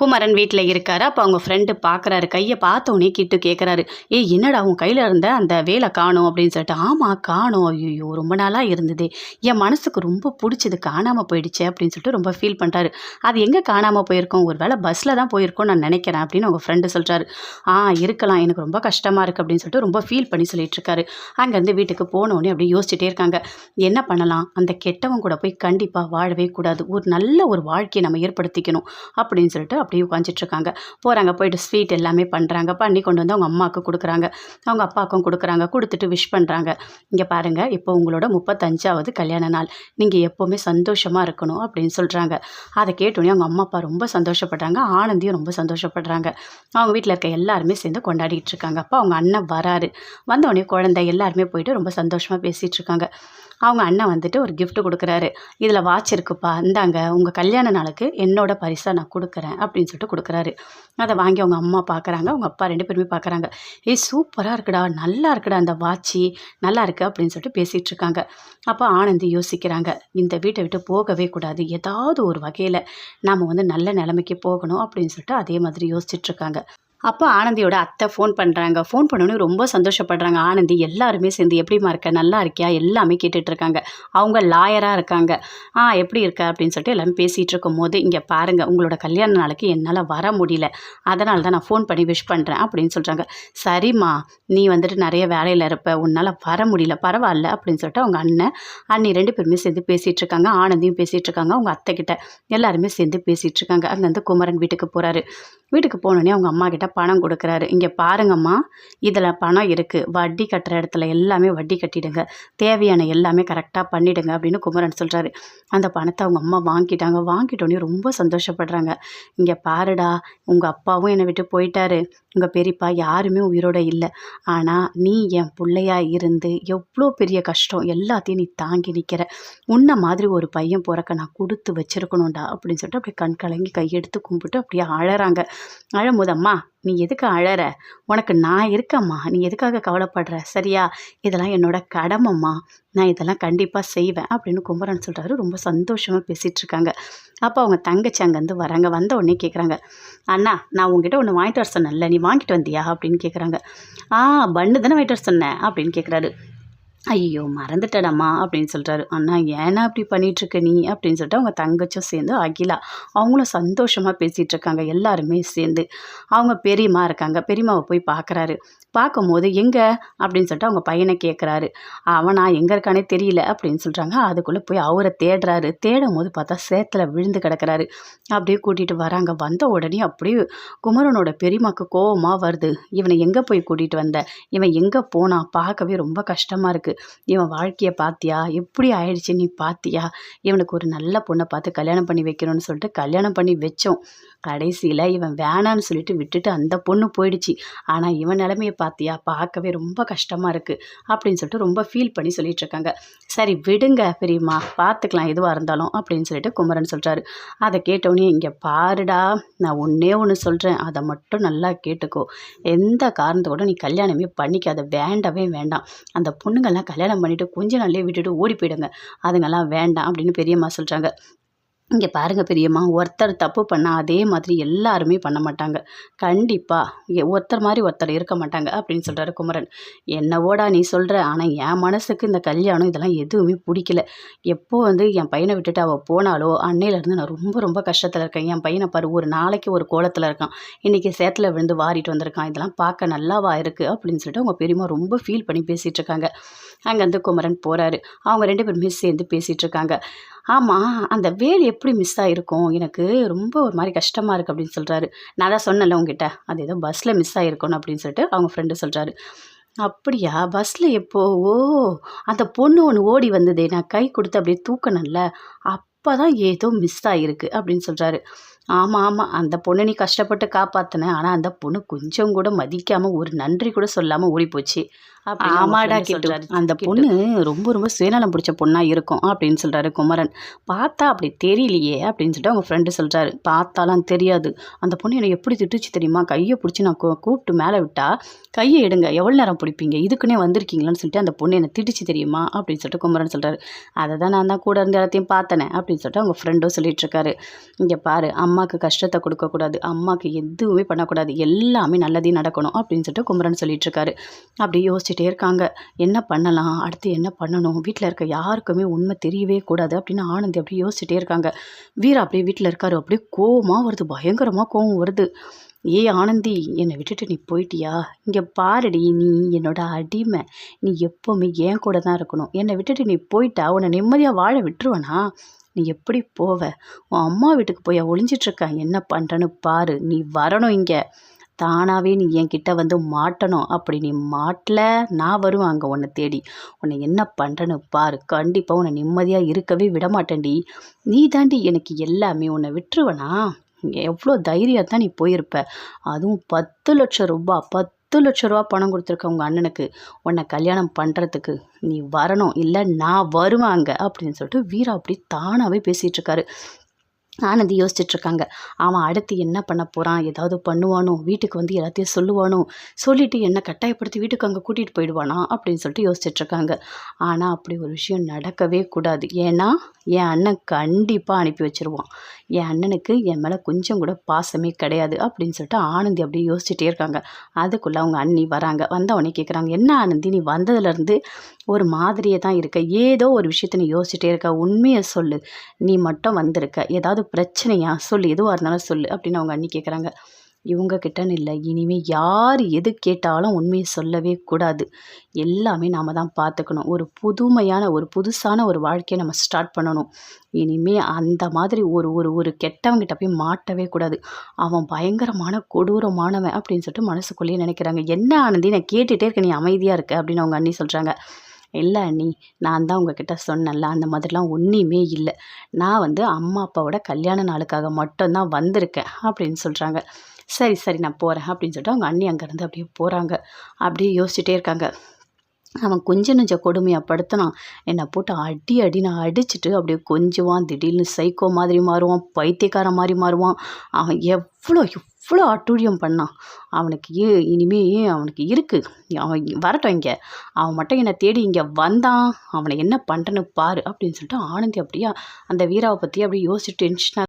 குமரன் வீட்டில் இருக்காரு. அப்போ அவங்க ஃப்ரெண்டு பார்க்குறாரு கையை பார்த்தோன்னே கிட்டு கேட்குறாரு ஏ என்னடா உன் கையில் இருந்த அந்த வேலை காணும்? அப்படின்னு சொல்லிட்டு ஆமாம் காணும். ஐயோ ரொம்ப நாளாக இருந்தது. என் மனசுக்கு ரொம்ப பிடிச்சது காணாமல் போயிடுச்சு அப்படின்னு சொல்லிட்டு ரொம்ப ஃபீல் பண்ணுறாரு அது எங்கே காணாமல் போயிருக்கோம்? ஒரு வேளை பஸ்ஸில் தான் போயிருக்கோம் நான் நினைக்கிறேன் அப்படின்னு அவங்க ஃப்ரெண்டு சொல்கிறாரு ஆ இருக்கலாம். எனக்கு ரொம்ப கஷ்டமாக இருக்குது அப்படின்னு சொல்லிட்டு ரொம்ப ஃபீல் பண்ணி சொல்லிட்டு இருக்காரு. அங்கேருந்து வீட்டுக்கு போனோடனே அப்படியே யோசிச்சுட்டே இருக்காங்க. என்ன பண்ணலாம்? அந்த கெட்டவன் கூட போய் கண்டிப்பாக வாழவே கூடாது. ஒரு நல்ல ஒரு வாழ்க்கையை நம்ம ஏற்படுத்திக்கணும் அப்படின்னு சொல்லிட்டு அப்படியே உட்காந்துட்ருக்காங்க போகிறாங்க போயிட்டு ஸ்வீட் எல்லாமே பண்ணுறாங்க பண்ணி கொண்டு வந்து அவங்க அம்மாவுக்கு கொடுக்குறாங்க. அவங்க அப்பாவுக்கும் கொடுக்குறாங்க. கொடுத்துட்டு விஷ் பண்ணுறாங்க இங்கே பாருங்கள் இப்போ உங்களோட முப்பத்தஞ்சாவது கல்யாண நாள். நீங்கள் எப்போவுமே சந்தோஷமாக இருக்கணும் அப்படின்னு சொல்கிறாங்க அதை கேட்டோன்னே அவங்க அம்மா அப்பா ரொம்ப சந்தோஷப்படுறாங்க. ஆனந்தியும் ரொம்ப சந்தோஷப்படுறாங்க. அவங்க வீட்டில் இருக்க எல்லாருமே சேர்ந்து கொண்டாடிட்டு இருக்காங்க. அப்போ அவங்க அண்ணன் வராரு. வந்தோடனே குழந்தை எல்லாருமே போயிட்டு ரொம்ப சந்தோஷமாக பேசிகிட்டு இருக்காங்க. அவங்க அண்ணன் வந்துட்டு ஒரு கிஃப்ட் கொடுக்குறாரு. இதில் வாட்ச் இருக்குப்பா. இந்தாங்க உங்கள் கல்யாண நாளுக்கு என்னோட பரிசாக நான் கொடுக்குறேன் அப்படின்னு சொல்லிட்டு கொடுக்குறாரு. அதை வாங்கி அவங்க அம்மா பார்க்குறாங்க அவங்க அப்பா ரெண்டு பேருமே பார்க்குறாங்க ஏய் சூப்பராக இருக்குடா நல்லா இருக்குடா அந்த வாட்சி நல்லா இருக்குது அப்படின்னு சொல்லிட்டு பேசிகிட்டு இருக்காங்க. அப்போ ஆனந்தி யோசிக்கிறாங்க இந்த வீட்டை விட்டு போகவே கூடாது. ஏதாவது ஒரு வகையில் நாம் வந்து நல்ல நிலைமைக்கு போகணும் அப்படின்னு சொல்லிட்டு அதே மாதிரி யோசிச்சுட்ருக்காங்க அப்போ ஆனந்தியோட அத்தை ஃபோன் பண்ணுறாங்க ஃபோன் பண்ணோன்னே ரொம்ப சந்தோஷப்படுறாங்க. ஆனந்தி எல்லாருமே சேர்ந்து எப்படிம்மா இருக்க? நல்லா இருக்கியா? எல்லாமே கேட்டுட்ருக்காங்க. அவங்க லாயராக இருக்காங்க. ஆ எப்படி இருக்க? அப்படின்னு சொல்லிட்டு எல்லாமே பேசிகிட்டு இருக்கும்போது இங்கே பாருங்கள் உங்களோட கல்யாண நாளைக்கு என்னால் வர முடியல. அதனால தான் நான் ஃபோன் பண்ணி விஷ் பண்ணுறேன் அப்படின்னு சொல்கிறாங்க சரிம்மா நீ வந்துட்டு நிறைய வேலையில் இருப்ப. உன்னால் வர முடியல. பரவாயில்ல. அப்படின்னு சொல்லிட்டு அவங்க அண்ணன் அண்ணி ரெண்டு பேருமே சேர்ந்து பேசிகிட்டு இருக்காங்க ஆனந்தியும் பேசிகிட்டு இருக்காங்க அவங்க அத்தை கிட்ட எல்லாருமே சேர்ந்து பேசிகிட்டு இருக்காங்க அங்கேருந்து குமரன் வீட்டுக்கு போகிறாரு வீட்டுக்கு போனோடனே அவங்க அம்மா கிட்ட பணம் கொடுக்குறாரு. இங்கே பாருங்கம்மா இதில் பணம் இருக்குது வட்டி கட்டுற இடத்துல எல்லாமே வட்டி கட்டிடுங்க. தேவையான எல்லாமே கரெக்டாக பண்ணிடுங்க அப்படின்னு குமரன் சொல்கிறாரு அந்த பணத்தை அவங்க அம்மா வாங்கிட்டாங்க. வாங்கிட்டோன்னே ரொம்ப சந்தோஷப்படுறாங்க. இங்கே பாருடா உங்கள் அப்பாவும் என்னை விட்டு போயிட்டாரு. உங்கள் பெரியப்பா யாருமே உயிரோட இல்லை. ஆனால் நீ என் பிள்ளையா இருந்து எவ்வளோ பெரிய கஷ்டம் எல்லாத்தையும் நீ தாங்கி நிற்கிற உன்னை மாதிரி ஒரு பையன் பிறக்க நான் கொடுத்து வச்சுருக்கணும்டா அப்படின்னு சொல்லிட்டு அப்படியே கண் கலங்கி கையெடுத்து கும்பிட்டு அப்படியே அழறாங்க. அழும்போது அம்மா நீ எதுக்கு அழற? உனக்கு நான் இருக்கம்மா. நீ எதுக்காக கவலைப்படுற? சரியா? இதெல்லாம் என்னோட கடமைம்மா. நான் இதெல்லாம் கண்டிப்பாக செய்வேன் அப்படின்னு கும்பரன் சொல்கிறாரு ரொம்ப சந்தோஷமாக பேசிகிட்டு இருக்காங்க அப்போ அவங்க தங்கச்சி அங்கேருந்து வராங்க. வந்த உடனே கேட்குறாங்க அண்ணா நான் உங்ககிட்ட ஒன்று வாங்கிட்டு வர சொன்னேன்ல. நீ வாங்கிட்டு வந்தியா? அப்படின்னு கேட்குறாங்க ஆ பண்ணு தானே வாங்கிட்டு வர சொன்னேன் அப்படின்னு கேட்குறாரு ஐயோ மறந்துட்டடம்மா அப்படின்னு சொல்கிறாரு அண்ணா ஏன்னா அப்படி பண்ணிகிட்ருக்க நீ? அப்படின்னு சொல்லிட்டு அவங்க தங்கச்சும் சேர்ந்து அகிலா அவங்களும் சந்தோஷமாக பேசிகிட்டு இருக்காங்க எல்லாருமே சேர்ந்து. அவங்க பெரியம்மா இருக்காங்க பெரியம்மாவை போய் பார்க்குறாரு பார்க்கும்போது எங்கே? அப்படின்னு சொல்லிட்டு அவங்க பையனை கேட்குறாரு அவனா எங்கே இருக்கானே தெரியல அப்படின்னு சொல்கிறாங்க அதுக்குள்ளே போய் அவரை தேடுறாரு. தேடும் போது பார்த்தா சேத்துல விழுந்து கிடக்கிறாரு. அப்படியே கூட்டிகிட்டு வராங்க. வந்த உடனே அப்படியே குமரனோட பெரியம்மாக்கு கோபமாக வருது. இவனை எங்கே போய் கூட்டிகிட்டு வந்த? இவன் எங்கே போனா? பார்க்கவே ரொம்ப கஷ்டமாக இருக்குது இவன் வாழ்க்கையை பார்த்தியா எப்படி ஆயிடுச்சு நீ பார்த்தியா இவனுக்கு ஒரு நல்ல பொண்ணை பார்த்து கல்யாணம் பண்ணி வைக்கணும்னு சொல்லிட்டு கல்யாணம் பண்ணி வச்சோம். கடைசியில் இவன் வேணான்னு சொல்லிட்டு விட்டுட்டு அந்த பொண்ணு போயிடுச்சு. ஆனால் இவன் நிலமையை பார்த்தியா பார்க்கவே ரொம்ப கஷ்டமாக இருக்குது அப்படின்னு சொல்லிட்டு ரொம்ப ஃபீல் பண்ணி சொல்லிட்டு இருக்காங்க. சரி விடுங்க பெரியம்மா. பார்த்துக்கலாம் எதுவாக இருந்தாலும் அப்படின்னு சொல்லிட்டு குமரன் சொல்கிறாரு அதை கேட்டோடனே இங்கே பாருடா நான் ஒன்றே ஒன்று சொல்கிறேன் அதை மட்டும் நல்லா கேட்டுக்கோ. எந்த காரணத்தோட நீ கல்யாணமே பண்ணிக்காத. வேண்டவே வேண்டாம். அந்த பொண்ணுங்கள்லாம் கல்யாணம் பண்ணிவிட்டு கொஞ்ச நாள்லேயே விட்டுட்டு ஓடி போயிடுங்க. அதுங்கெல்லாம் வேண்டாம் அப்படின்னு பெரியம்மா சொல்கிறாங்க இங்கே பாருங்கள் பெரியம்மா ஒருத்தர் தப்பு பண்ணால் அதே மாதிரி எல்லாருமே பண்ண மாட்டாங்க. கண்டிப்பாக ஒருத்தர் மாதிரி ஒருத்தர் இருக்க மாட்டாங்க அப்படின்னு சொல்கிறாரு குமரன். என்னவோடா நீ சொல்கிற ஆனால் என் மனசுக்கு இந்த கல்யாணம் இதெல்லாம் எதுவுமே பிடிக்கல. எப்போ வந்து என் பையனை விட்டுட்டு அவள் போனாலோ அன்னையிலேருந்து நான் ரொம்ப ரொம்ப கஷ்டத்தில் இருக்கேன். என் பையனை பாரு ஒரு நாளைக்கு ஒரு கோலத்தில் இருக்கான். இன்றைக்கி சேத்தில் விழுந்து வாரிட்டு வந்திருக்கான். இதெல்லாம் பார்க்க நல்லாவா இருக்குது அப்படின்னு சொல்லிட்டு அவங்க பெரியம்மா ரொம்ப ஃபீல் பண்ணி பேசிகிட்டு இருக்காங்க. அங்கேருந்து குமரன் போகிறாரு அவங்க ரெண்டு பேருமே சேர்ந்து பேசிகிட்டு இருக்காங்க. ஆமாம் அந்த வேல் எப்படி மிஸ் ஆகிருக்கும் எனக்கு ரொம்ப ஒரு மாதிரி கஷ்டமாக இருக்குது அப்படின்னு சொல்கிறாரு நான் தான் சொன்னேன்ல உங்ககிட்ட அது ஏதோ பஸ்ஸில் மிஸ் ஆகிருக்கணும் அப்படின்னு சொல்லிட்டு அவங்க ஃப்ரெண்டு சொல்கிறாரு அப்படியா? பஸ்ஸில் எப்போ? ஓ அந்த பொண்ணு ஒன்று ஓடி வந்ததே நான் கை கொடுத்து அப்படியே தூக்கணும்ல அப்போ தான் ஏதோ மிஸ் ஆகிருக்கு அப்படின்னு சொல்கிறாரு ஆமாம் ஆமாம் அந்த பொண்ணை நீ கஷ்டப்பட்டு காப்பாற்றின ஆனால் அந்த பொண்ணு கொஞ்சம் கூட மதிக்காமல் ஒரு நன்றி கூட சொல்லாமல் ஓடி போச்சு ஆமாடா கிட்டு. அந்த பொண்ணு ரொம்ப ரொம்ப சுயநலம் பிடிச்ச பொண்ணாக இருக்கும் அப்படின்னு சொல்கிறாரு குமரன். பார்த்தா அப்படி தெரியலையே அப்படின்னு சொல்லிட்டு அவங்க ஃப்ரெண்டு சொல்கிறாரு பார்த்தாலாம் தெரியாது. அந்த பொண்ணு என்னை எப்படி திட்டுச்சு தெரியுமா? கையை பிடிச்சி நான் கூப்பிட்டு மேலே விட்டா கையை எடுங்க. எவ்வளோ நேரம் பிடிப்பீங்க? இதுக்குன்னே வந்திருக்கீங்களான்னு சொல்லிட்டு அந்த பொண்ணு என்னை திட்டுச்சு தெரியுமா? அப்படின்னு சொல்லிட்டு குமரன் சொல்கிறாரு அதை தான் நான் தான் கூட இருந்து எல்லாத்தையும் பார்த்தனே அப்படின்னு சொல்லிட்டு அவங்க ஃப்ரெண்டும் சொல்லிட்டு இருக்காரு. இங்கே பாரு அம்மா அம்மாவுக்கு கஷ்டத்தை கொடுக்கக்கூடாது அம்மாவுக்கு எதுவுமே பண்ணக்கூடாது. எல்லாமே நல்லதே நடக்கணும் அப்படின்னு சொல்லிட்டு குமரன் சொல்லிட்டு இருக்காரு. அப்படி யோசிச்சுட்டே இருக்காங்க. என்ன பண்ணலாம்? அடுத்து என்ன பண்ணணும்? வீட்டில் இருக்க யாருக்குமே உண்மை தெரியவே கூடாது அப்படின்னு ஆனந்தி அப்படி யோசிச்சுட்டே இருக்காங்க. வீரா அப்படியே வீட்டில் இருக்காரு. அப்படியே கோவமாக வருது. பயங்கரமாக கோவம் வருது. ஏ ஆனந்தி என்னை விட்டுட்டு நீ போயிட்டியா? இங்கே பாருடி நீ என்னோட அடிமை. நீ எப்போவுமே என் கூட தான் இருக்கணும். என்னை விட்டுட்டு நீ போயிட்டா? உன்னை நிம்மதியாக வாழ விட்டுருவனா? நீ எப்படி போவ? உன் அம்மா வீட்டுக்கு போய் ஒளிஞ்சிட்ருக்க என்ன பண்ணுறன்னு பாரு. நீ வரணும் இங்கே. தானாகவே நீ என் கிட்டே வந்து மாட்டணும். அப்படி நீ மாட்டல நான் வருவேன் அங்கே உன்னை தேடி. உன்னை என்ன பண்ணுறேன்னு பாரு. கண்டிப்பாக உன்னை நிம்மதியாக இருக்கவே விட மாட்டேன்டி. நீ தாண்டி எனக்கு எல்லாமே உன்னை விட்டுருவனா? எவ்வளோ தைரியம் தான் நீ போயிருப்ப. அதுவும் பத்து லட்சம் ரூபா பத்து லட்ச ரூபா பணம் கொடுத்துருக்க உங்கள் அண்ணனுக்கு. உன்னை கல்யாணம் பண்ணுறதுக்கு நீ வரணும். இல்லை நான் வருவேன் அங்கே அப்படின்னு சொல்லிட்டு வீரா அப்படி தானாகவே பேசிகிட்ருக்காரு ஆனந்தி யோசிச்சுட்ருக்காங்க. அவன் அடுத்து என்ன பண்ண போகிறான் ஏதாவது பண்ணுவானோ? வீட்டுக்கு வந்து எல்லாத்தையும் சொல்லுவானோ? சொல்லிவிட்டு என்ன கட்டாயப்படுத்தி வீட்டுக்கு அங்கே கூட்டிகிட்டு போயிடுவானா? அப்படின்னு சொல்லிட்டு யோசிச்சுட்டு இருக்காங்க ஆனால் அப்படி ஒரு விஷயம் நடக்கவே கூடாது. ஏன்னா என் அண்ணன் கண்டிப்பாக அனுப்பி வச்சிருவான். என் அண்ணனுக்கு என் மேலே கொஞ்சம் கூட பாசமே கிடையாது அப்படின்னு சொல்லிட்டு ஆனந்தி அப்படியே யோசிச்சுட்டே இருக்காங்க. அதுக்குள்ளே அவங்க அண்ணி வராங்க. வந்தவொடனே கேட்குறாங்க என்ன ஆனந்தி நீ வந்ததுலேருந்து ஒரு மாதிரியே தான் இருக்க. ஏதோ ஒரு விஷயத்த நீ யோசிச்சுட்டே இருக்க. உண்மையை சொல்லு. நீ மட்டும் வந்திருக்க. ஏதாவது பிரச்சனையா? சொல்லு. எதுவாக இருந்தாலும் சொல்லு. அப்படின்னு அவங்க அண்ணி கேட்குறாங்க இவங்க கிட்டன்னு இல்லை இனிமேல் யார் எது கேட்டாலும் உண்மையை சொல்லவே கூடாது. எல்லாமே நாம் தான் பார்த்துக்கணும். ஒரு புதுமையான ஒரு புதுசான ஒரு வாழ்க்கையை நம்ம ஸ்டார்ட் பண்ணணும். இனிமேல் அந்த மாதிரி ஒரு ஒரு ஒரு கெட்டவங்கிட்ட போய் மாட்டவே கூடாது. அவன் பயங்கரமான கொடூரமானவன் அப்படின்னு சொல்லிட்டு மனசுக்குள்ளேயே நினைக்கிறாங்க. என்ன ஆனந்தி? நான் கேட்டுகிட்டே இருக்க நீ அமைதியாக இருக்க. அப்படின்னு அவங்க அண்ணி சொல்கிறாங்க இல்லை அண்ணி நான் தான் உங்ககிட்ட சொன்னேன்ல அந்த மாதிரிலாம் ஒன்றுமே இல்லை. நான் வந்து அம்மா அப்பாவோட கல்யாண நாளுக்காக மட்டும்தான் வந்திருக்கேன் அப்படின்னு சொல்கிறாங்க சரி சரி நான் போகிறேன் அப்படின்னு சொல்லிட்டு அவங்க அண்ணி அங்கேருந்து அப்படியே போகிறாங்க அப்படியே யோசிச்சுட்டே இருக்காங்க. அவன் கொஞ்சம் நெஞ்ச கொடுமையாக படுத்தினான். என்னை போட்டு அடி அடி நான் அடிச்சுட்டு அப்படியே கொஞ்சுவான் திடீர்னு சைக்கோ மாதிரி மாறுவான் பைத்தியக்காரன் மாதிரி மாறுவான். அவன் எவ்வளோ எவ்வளோ அட்டூழியம் பண்ணான். அவனுக்கு ஏ இனிமே அவனுக்கு இருக்குது அவன் வரட்டும் இங்கே. அவன் மட்டும் என்னை தேடி இங்கே வந்தான். அவனை என்ன பண்ணுறன்னு பாரு அப்படின்னு சொல்லிட்டு ஆனந்தி அப்படியே அந்த வீராவை பற்றி அப்படியே யோசிச்சு டென்ஷனாக